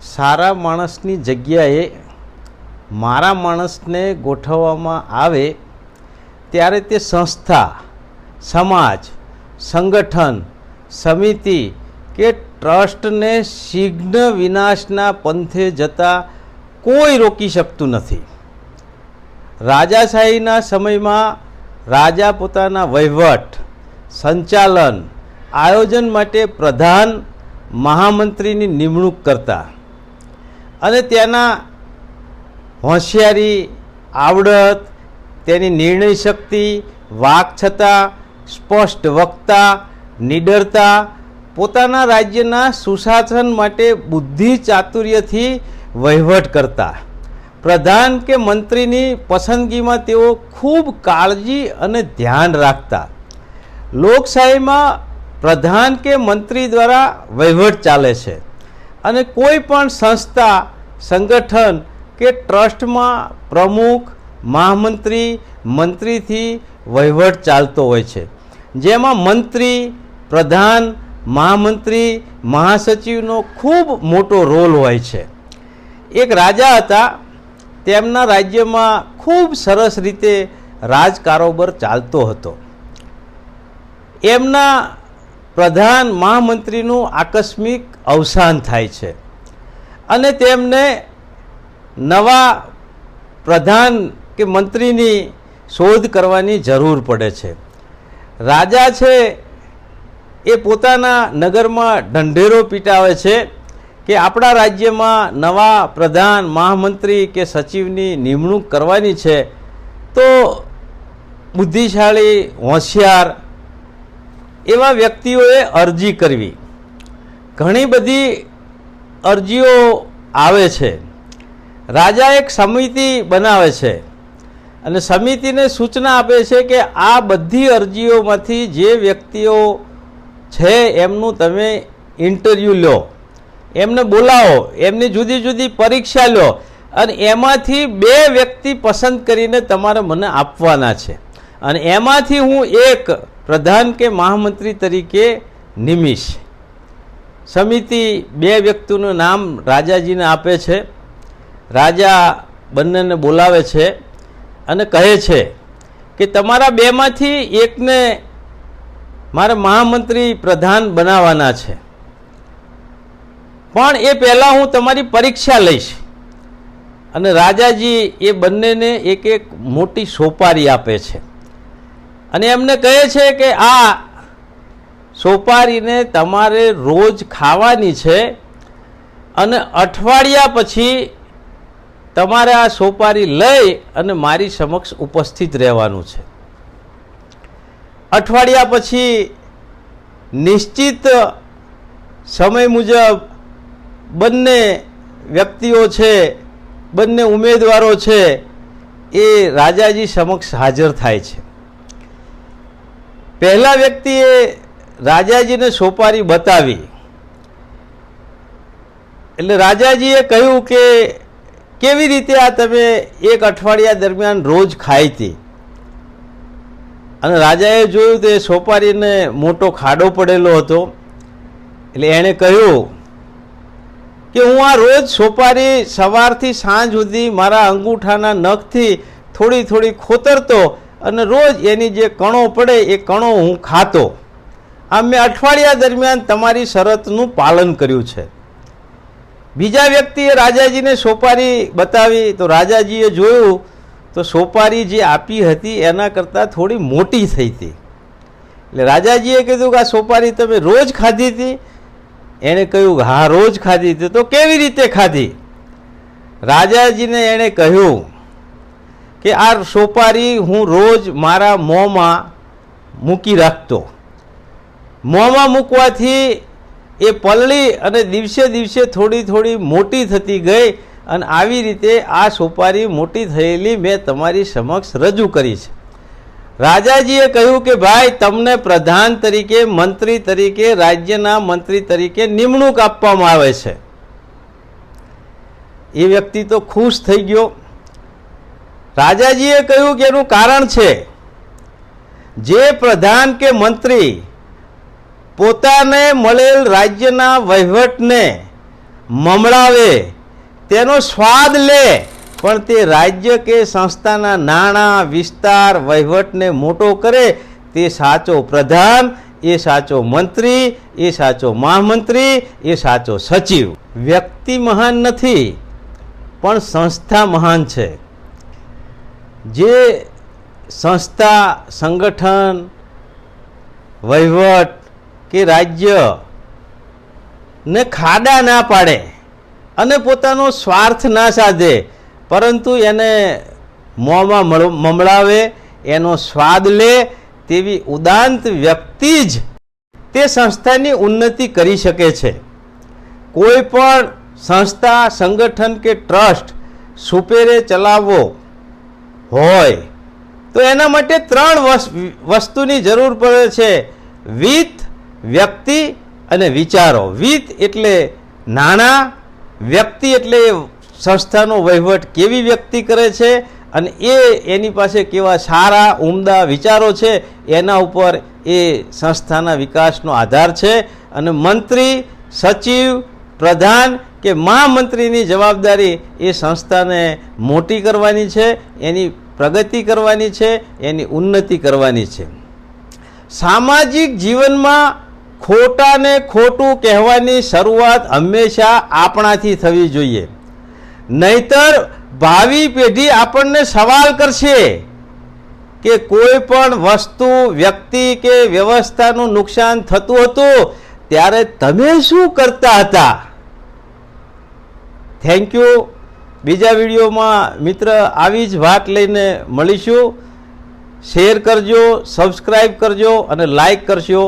સારા માણસની જગ્યાએ મારા માણસને ગોઠવવામાં આવે ત્યારે તે સંસ્થા, સમાજ, સંગઠન, સમિતિ કે ટ્રસ્ટને શિઘ્ન વિનાશના પંથે જતા કોઈ રોકી શકતું નથી. રાજાશાહીના સમયમાં રાજા પોતાના વહીવટ, સંચાલન, આયોજન માટે પ્રધાન મહામંત્રીની નિમણૂક કરતા અને ત્યાંના હોશિયારી, આવડત, તેની નિર્ણય શક્તિ વાકછતા સ્પષ્ટ વક્તા, નિડરતા, પોતાના રાજ્યના સુશાસન માટે બુદ્ધિ ચાતુર્યથી વહીવટ કરતા. પ્રધાન કે મંત્રીની પસંદગીમાં તેઓ ખૂબ કાળજી અને ધ્યાન રાખતા. લોકશાહીમાં પ્રધાન કે મંત્રી દ્વારા વહીવટ ચાલે છે. અને કોઈ પણ સંસ્થા, સંગઠન કે ટ્રસ્ટમાં પ્રમુખ, મહામંત્રી, મંત્રીથી વહીવટ ચાલતો હોય છે. જેમાં મંત્રી, પ્રધાન, મહામંત્રી, મહાસચિવનો ખૂબ મોટો રોલ હોય છે. એક રાજા હતા. તેમના રાજ્યમાં ખૂબ સરસ રીતે રાજકારોબર ચાલતો હતો. એમના પ્રધાન મહામંત્રીનું આકસ્મિક અવસાન થાય છે. અને તેમને નવા પ્રધાન કે મંત્રીની શોધ કરવાની જરૂર પડે છે. રાજા છે એ પોતાના નગરમાં ઢંઢેરો પીટાવે છે કે આપણા રાજ્યમાં નવા પ્રધાન મહામંત્રી કે સચિવની નિમણૂક કરવાની છે તો બુદ્ધિશાળી હોશિયાર એવા વ્યક્તિઓએ અરજી કરવી. ઘણી બધી અરજીઓ આવે છે. રાજા એક સમિતિ બનાવે છે અને સમિતિને સૂચના આપે છે કે આ બધી અરજીઓમાંથી જે વ્યક્તિઓ છે એમનું તમે ઇન્ટરવ્યૂ લો. એમને બોલાવો, એમની જુદી જુદી પરીક્ષા લો અને એમાંથી બે વ્યક્તિ પસંદ કરીને તમારે મને આપવાના છે. અને એમાંથી હું એક પ્રધાન કે મહામંત્રી તરીકે નિમિષ. સમિતિ બે વ્યક્તિનું નામ રાજાજીને આપે છે. રાજા બંનેને બોલાવે છે અને કહે છે કે તમારા બેમાંથી એકને મારે મહામંત્રી પ્રધાન બનાવવાના છે. પણ એ પહેલાં હું તમારી પરીક્ષા લઈશ. અને રાજાજી એ બંનેને એક એક મોટી સોપારી આપે છે. અને એમને કહે છે કે આ સોપારીને તમારે રોજ ખાવાની છે અને અઠવાડિયા પછી તમારે આ સોપારી લઈ અને મારી સમક્ષ ઉપસ્થિત રહેવાનું છે. અઠવાડિયા પછી નિશ્ચિત સમય મુજબ બંને વ્યક્તિઓ છે, બંને ઉમેદવારો છે, એ રાજાજી સમક્ષ હાજર થાય છે. પહેલા વ્યક્તિએ રાજાજીને સોપારી બતાવી. એટલે રાજાજીએ કહ્યું કે કેવી રીતે આ તમે એક અઠવાડિયા દરમિયાન રોજ ખાઈ હતી? અને રાજાએ જોયું તે સોપારીને મોટો ખાડો પડેલો હતો. એટલે એણે કહ્યું કે હું આ રોજ સોપારી સવારથી સાંજ સુધી મારા અંગૂઠાના નખથી થોડી થોડી ખોતરતો અને રોજ એની જે કણો પડે એ કણો હું ખાતો. આમ મેં અઠવાડિયા દરમિયાન તમારી શરતનું પાલન કર્યું છે. બીજા વ્યક્તિએ રાજાજીને સોપારી બતાવી, તો રાજાજીએ જોયું, તો સોપારી જે આપી હતી એના કરતાં થોડી મોટી થઈ હતી. એટલે રાજાજીએ કીધું કે આ સોપારી તમે રોજ ખાધી હતી? એણે કહ્યું, હા, રોજ ખાધી હતી. તો કેવી રીતે ખાધી? રાજાજીને એણે કહ્યું કે આ સોપારી હું રોજ મારા મોંમાં મૂકી રાખતો. મોંમાં મૂકવાથી એ પલળી અને દિવસે દિવસે થોડી થોડી મોટી થતી ગઈ અને આવી રીતે આ સોપારી મોટી થયેલી મેં તમારી સમક્ષ રજૂ કરી છે. રાજાજીએ કહ્યું કે ભાઈ, તમને પ્રધાન તરીકે, મંત્રી તરીકે, રાજ્યના મંત્રી તરીકે નિમણૂક આપવામાં આવે છે. એ વ્યક્તિ તો ખુશ થઈ ગયો. રાજાજીએ કહ્યું કે એનું કારણ છે, જે પ્રધાન કે મંત્રી પોતાને મળેલ રાજ્યના વહીવટને મમળાવે તેનો સ્વાદ લે, પણ તે રાજ્ય કે સંસ્થાના નાણાં, વિસ્તાર, વહીવટને મોટો કરે, તે સાચો પ્રધાન, એ સાચો મંત્રી, એ સાચો મહામંત્રી, એ સાચો સચિવ. વ્યક્તિ મહાન નથી, પણ સંસ્થા મહાન છે. જે સંસ્થા, સંગઠન, વહીવટ કે રાજ્ય ને ખાડા ના પાડે અને પોતાનો સ્વાર્થ ના સાધે, પરંતુ એને મોંમાં મળ- મમડાવે એનો સ્વાદ લે તેવી ઉદાંત વ્યક્તિ જ તે સંસ્થાની ઉન્નતિ કરી શકે છે. કોઈ પણ સંસ્થા, સંગઠન કે ટ્રસ્ટ સુપેરે ચલાવવો હોય. તો એના માટે ત્રણ વસ- વસ્તુની જરૂર પડે છે. વિત વ્યક્તિ અને વિચારો. વિત એટલે નાણાં, વ્યક્તિ એટલે સંસ્થાનો વહીવટ કેવી વ્યક્તિ કરે છે અને એ એની પાસે કેવા સારા, ઉમદા વિચારો છે એના ઉપર એ સંસ્થાના વિકાસનો આધાર છે. અને મંત્રી, સચિવ, પ્રધાન કે મહામંત્રીની જવાબદારી એ સંસ્થાને મોટી કરવાની છે, એની પ્રગતિ કરવાની છે, એની ઉન્નતિ કરવાની છે. સામાજિક જીવનમાં ખોટાને ખોટું કહેવાની શરૂઆત હંમેશા આપણાથી થવી જોઈએ. નહીતર ભાવિ પેઢી આપણને સવાલ કરશે કે કોઈ પણ વસ્તુ, વ્યક્તિ કે વ્યવસ્થાનું નુકસાન થતું હતું, ત્યારે તમે શું કરતા હતા? થેન્ક યુ બીજા વિડીયોમાં મિત્ર આવી જ વાત લઈને મળીશું. શેર કરજો સબસ્ક્રાઈબ કરજો અને લાઈક કરશો.